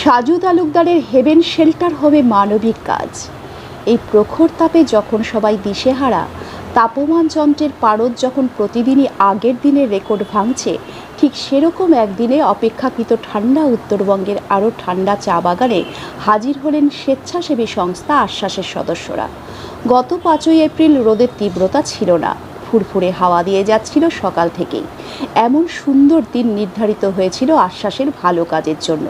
সাজু তালুকদারের haven shelter হবে মানবিক কাজ। এই প্রখর তাপে যখন সবাই দিশেহারা, তাপমান যন্ত্রের পারদ যখন প্রতিদিনই আগের দিনের রেকর্ড ভাঙছে, ঠিক সেরকম একদিনে অপেক্ষাকৃত ঠান্ডা উত্তরবঙ্গের আরও ঠান্ডা চা বাগানে হাজির হলেন স্বেচ্ছাসেবী সংস্থা আশ্বাসের সদস্যরা। গত পাঁচই এপ্রিল রোদের তীব্রতা ছিল না, ফুরফুরে হাওয়া দিয়ে যাচ্ছিল সকাল থেকেই। এমন সুন্দর দিন নির্ধারিত হয়েছিল আশ্বাসের ভালো কাজের জন্য।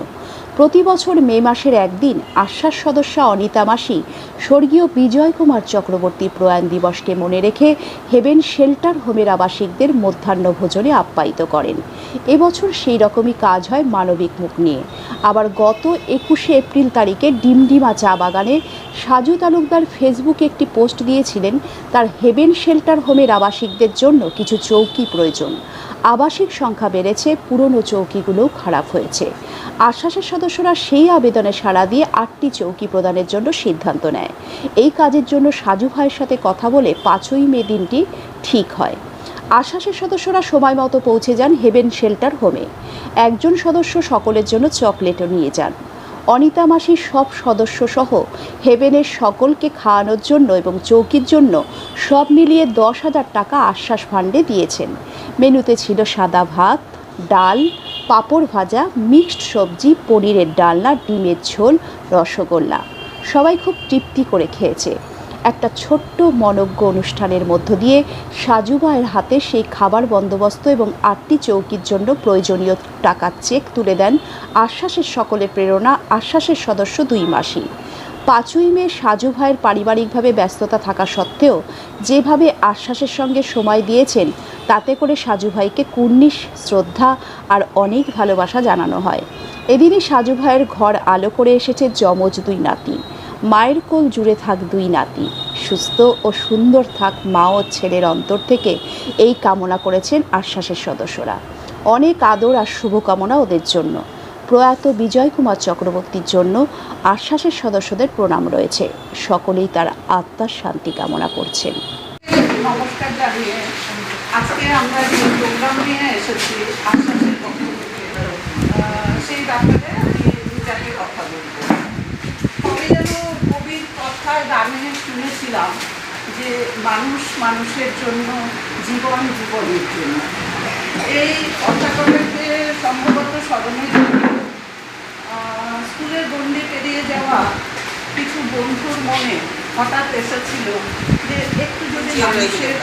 প্রতি বছর মে মাসের একদিন আশ্বাস সদস্যা অনিতা মাসি স্বর্গীয় বিজয় কুমার চক্রবর্তী প্রয়াণ দিবসকে মনে রেখে হেভেন শেল্টার হোমের আবাসিকদের মধ্যাহ্ন ভোজনে আপ্যায়িত করেন। এবছর সেই রকমই কাজ হয় মানবিক মুখ নিয়ে। আবার গত একুশে এপ্রিল তারিখে ডিমডিমা চা বাগানে সাজু তালুকদার ফেসবুকে একটি পোস্ট দিয়েছিলেন, তার হেভেন শেল্টার হোমের আবাসিকদের জন্য কিছু চৌকি প্রয়োজন। আবাসিক সংখ্যা বেড়েছে, পুরনো চৌকিগুলোও খারাপ হয়েছে। আশ্বাসের সদস্যরা সেই আবেদনে সাড়া দিয়ে আটটি চৌকি প্রদানের জন্য সিদ্ধান্ত নেয়। এই কাজের জন্য সাজু ভাইয়ের সাথে কথা বলে পাঁচই মে দিনটি ঠিক হয়। আশ্বাসের সদস্যরা সময় মতো পৌঁছে যান হেভেন শেল্টার হোমে। একজন সদস্য সকলের জন্য চকলেটও নিয়ে যান। অনিতা মাসির সব সদস্য সহ হেভেনের সকলকে খাওয়ানোর জন্য এবং চৌকির জন্য সব মিলিয়ে দশ হাজার টাকা আশ্বাস ফান্ডে দিয়েছেন। মেনুতে ছিল সাদা ভাত, ডাল, পাঁপড় ভাজা, মিক্সড সবজি, পনিরের ডালনা, ডিমের ঝোল, রসগোল্লা। সবাই খুব তৃপ্তি করে খেয়েছে। একটা ছোট্ট মনজ্ঞ অনুষ্ঠানের মধ্য দিয়ে সাজু ভাইয়ের হাতে সেই খাবার বন্দোবস্ত এবং আটটি চৌকির জন্য প্রয়োজনীয় টাকার চেক তুলে দেন আশ্বাসের সকলে প্রেরণা, আশ্বাসের সদস্য দুই মাসি। পাঁচই মে সাজু ভাইয়ের পারিবারিকভাবে ব্যস্ততা থাকা সত্ত্বেও যেভাবে আশ্বাসের সঙ্গে সময় দিয়েছেন, তাতে করে সাজু ভাইকে কুর্নিশ, শ্রদ্ধা আর অনেক ভালোবাসা জানানো হয়। এদিনই সাজু ভাইয়ের ঘর আলো করে এসেছে যমজ দুই নাতি। মায়ের কোল জুড়ে থাক দুই নাতি। সুস্থ ও সুন্দর থাক মা ও ছেলের অন্তর থেকে এই কামনা করেছেন আশ্বাসের সদস্যরা। অনেক আদর আর শুভকামনা ওদের জন্য। প্রয়াত বিজয় কুমার চক্রবর্তীর জন্য আশ্বাসের সদস্যদের প্রণাম রয়েছে। সকলেই তার আত্মার শান্তি কামনা করছেন। সেই ব্যাপারে আমি কথা তবে যেন কবির কথায় গানে শুনেছিলাম যে মানুষ মানুষের জন্য জীবন জীবনের জন্য। এই কথাগুলোকে সম্ভবত স্মরণের জন্য স্কুলের গণ্ডি পেরিয়ে যাওয়া কিছু বন্ধুর মনে হঠাৎ এসেছিল যে একটু যদি মানুষের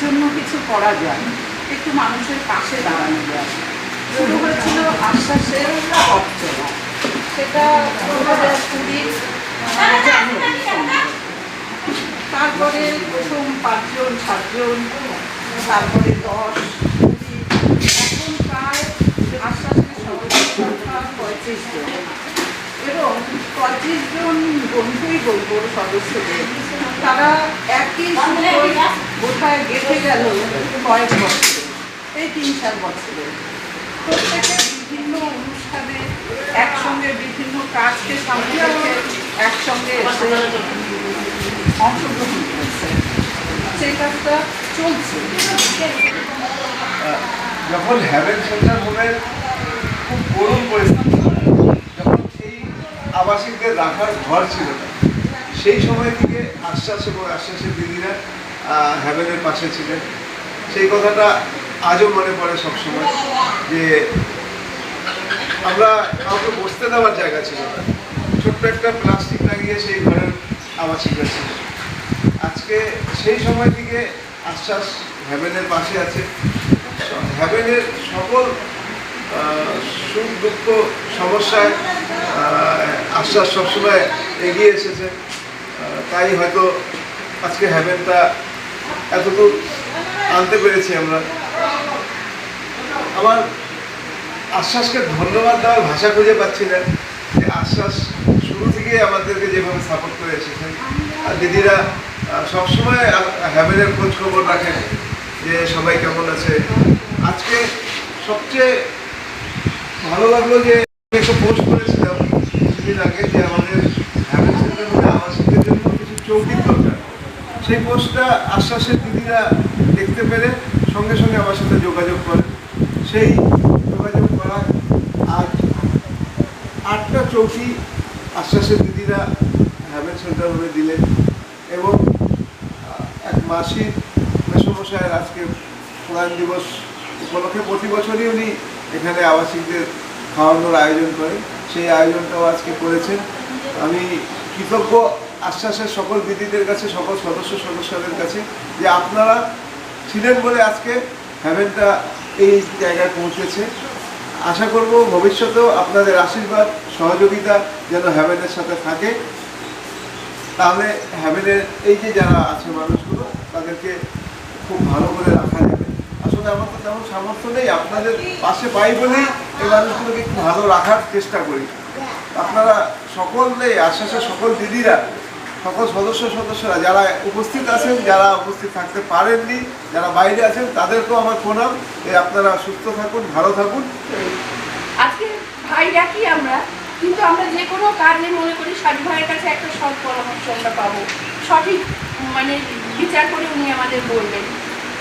জন্য কিছু করা যায় একটু মানুষের পাশে দাঁড়ানো যায়। শুরু হয়েছিল আশ্বাসের অর্চনা সেটা দু হাজার কুড়ি জানুয়ারি সম্ভবত। তারপরে প্রথম পাঁচজন, সাতজন, তারপরে দশ এখন প্রায় সদস্য সংখ্যা পঁয়ত্রিশ জন। এবং পঁচিশ জন বন্ধুই বলব সদস্যদের। তারা একই বোধহয় গেঁথে গেল কয়েক বছরে, এই তিন চার বছরে। প্রত্যেকে বিভিন্ন অনুষ্ঠানে একসঙ্গে বিভিন্ন কাজকে সামনে একসঙ্গে এসে অংশগ্রহণ করেছে। সেই কাজটা চলছে। যখন হ্যাভেন সেন্টার হোমের খুব করুণ পরিস্থিতি যখন এই আবাসিকদের রাখার ঘর ছিল না সেই সময় থেকে আশ্বাস এবং আশ্বাসের দিদিরা হ্যাভেনের পাশে ছিলেন। সেই কথাটা আজও মনে পড়ে সবসময় যে আমরা কাউকে বসতে দেওয়ার জায়গা ছিল না। ছোট্ট একটা প্লাস্টিক লাগিয়ে সেই ঘরের আবাসিকরা শিখেছে। আজকে সেই সময় থেকে আশ্বাস হ্যাভেনের পাশে আছে। হ্যাভেনের সকল সুখ, দুঃখ, সমস্যায় আশ্বাস সবসময় এগিয়ে এসেছে। তাই হয়তো আজকে হ্যাভেনটা এতদূর আনতে পেরেছি আমরা। আমার আশ্বাসকে ধন্যবাদ দেওয়ার ভাষা খুঁজে পাচ্ছি না। যে আশ্বাস শুরু থেকেই আমাদেরকে যেভাবে সাপোর্ট করে এসেছেন আর দিদিরা সবসময় হ্যাভেনের খোঁজ খবর রাখেন যে সবাই কেমন আছে। আজকে সবচেয়ে ভালো লাগল যে একটা পোস্ট করেছিলাম কিছুদিন আগে যে আমাদের হ্যাভেন সেন্টার আবাসিকদের জন্য কিছু চৌকির দরকার। সেই পোস্টটা আশ্বাসের দিদিরা দেখতে পেরে সঙ্গে সঙ্গে আমার সাথে যোগাযোগ করে। সেই যোগাযোগ করা আজ আটটা চৌকি আশ্বাসের দিদিরা হ্যাভেন সেন্টার হোমে দিলেন এবং এক মাসি মেসমশায়ের আজকে প্রধান দিবস উপলক্ষে প্রতি বছরই উনি এখানে আবাসিকদের খাওয়ানোর আয়োজন করেন। সেই আয়োজনটাও আজকে করেছেন। আমি কৃতজ্ঞ আশ্বাসের সকল দিদিদের কাছে, সকল সদস্য সদস্যদের কাছে যে আপনারা ছিলেন বলে আজকে হ্যাভেনটা এই জায়গায় পৌঁছেছে। আশা করব ভবিষ্যতেও আপনাদের আশীর্বাদ সহযোগিতা যেন হ্যাভেনের সাথে থাকে, তাহলে হ্যাভেনের এই যে যারা আছে মানুষগুলো, তাদেরকে খুব ভালো করে রাখা যাবে। আসলে আমার তো তেমন সামর্থ্য নেই, আপনাদের পাশে পাই বলেই এই মানুষগুলোকে একটু ভালো রাখার চেষ্টা করি। আপনারা সকলে আশ্বাসের সকল দিদিরা, সকল সদস্য সদস্যরা, যারা উপস্থিত আছেন, যারা উপস্থিত থাকতে পারেননি, যারা বাইরে আছেন, তাদেরকেও আমার প্রণাম। আপনারা সুস্থ থাকুন, ভালো থাকুন। আজকে ভাই ডাকি আমরা। কিন্তু আমরা যে কোনো কারণে মনে করি সাধু ভাইয়ের কাছে একটা সৎ পরামর্শ আমরা পাবো। সঠিক মানে বিচার করে উনি আমাদের বলবেন।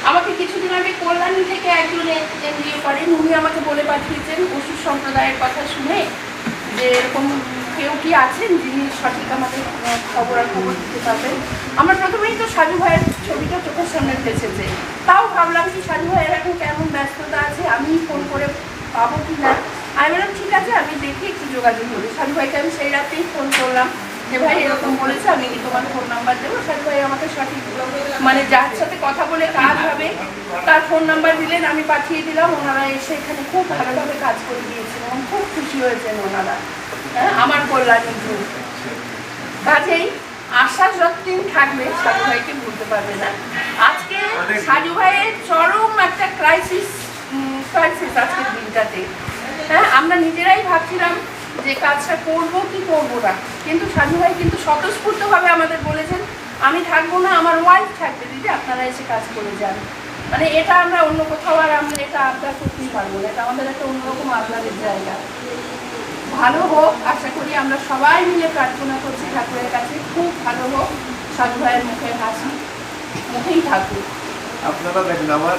আমাকে কিছুদিন আগে কল্যাণী থেকে একজন এনজিও করেন উনি আমাকে বলে পাঠিয়েছেন ওষুধ সম্প্রদায়ের কথা শুনে যে এরকম কেউ কি আছেন যিনি সঠিক আমাদের খবর আর খবর দিতে পারবেন। আমার প্রথমেই তো সাধু ভাইয়ের ছবিটা চোখের সামনে ভেসেছে তাও ভাবলাম কি সাধু ভাইয়ের এখন কেমন ব্যস্ততা আছে, আমি ফোন করে পাবো কি না আমি বললাম ঠিক আছে আমি দেখি একটু যোগাযোগ করি। সাধু ভাইকে আমি সেই রাতেই ফোন করলাম যে ভাই এরকম বলেছে আমি কি তোমার ফোন নাম্বার দেবো? সাধু ভাই আমাকে সঠিক মানে যার সাথে কথা বলে কাজ হবে তার ফোন নাম্বার দিলেন আমি পাঠিয়ে দিলাম। ওনারা এসে এখানে খুব ভালোভাবে কাজ করে দিয়েছেন এবং খুব খুশি হয়েছেন ওনারা। হ্যাঁ আমার কল্যাণের কিন্তু কাজেই আশা যতদিন থাকবে সাধু ভাইকে ভুলতে পারবে না। আজকে সাধু ভাইয়ের চরম একটা ক্রাইসিস ক্রাইসিস আজকের দিনটাতে। আমরা নিজেরাই ভাবছিলাম যে কাজটা করব কি করব না। কিন্তু সাধু ভাই কিন্তু স্বতঃস্ফূর্তভাবে আমাদের বলেছেন, আমি থাকব না, আমার ওয়াইফ থাকবে, দিদি, আপনারা এসে কাজ করে যান। মানে এটা আমরা অন্য কোথাও আর আমরা এটা আবদার করতেই পারব না, এটা আমাদের একটা অন্যরকম আবদারের জায়গা। ভালো হোক, আশা করি আমরা সবাই মিলে প্রার্থনা করছি ঠাকুরের কাছে, খুব ভালো হোক সাধু ভাইয়ের মুখে হাসি, মুখেই থাকুক। আপনারা দেখেন, আমার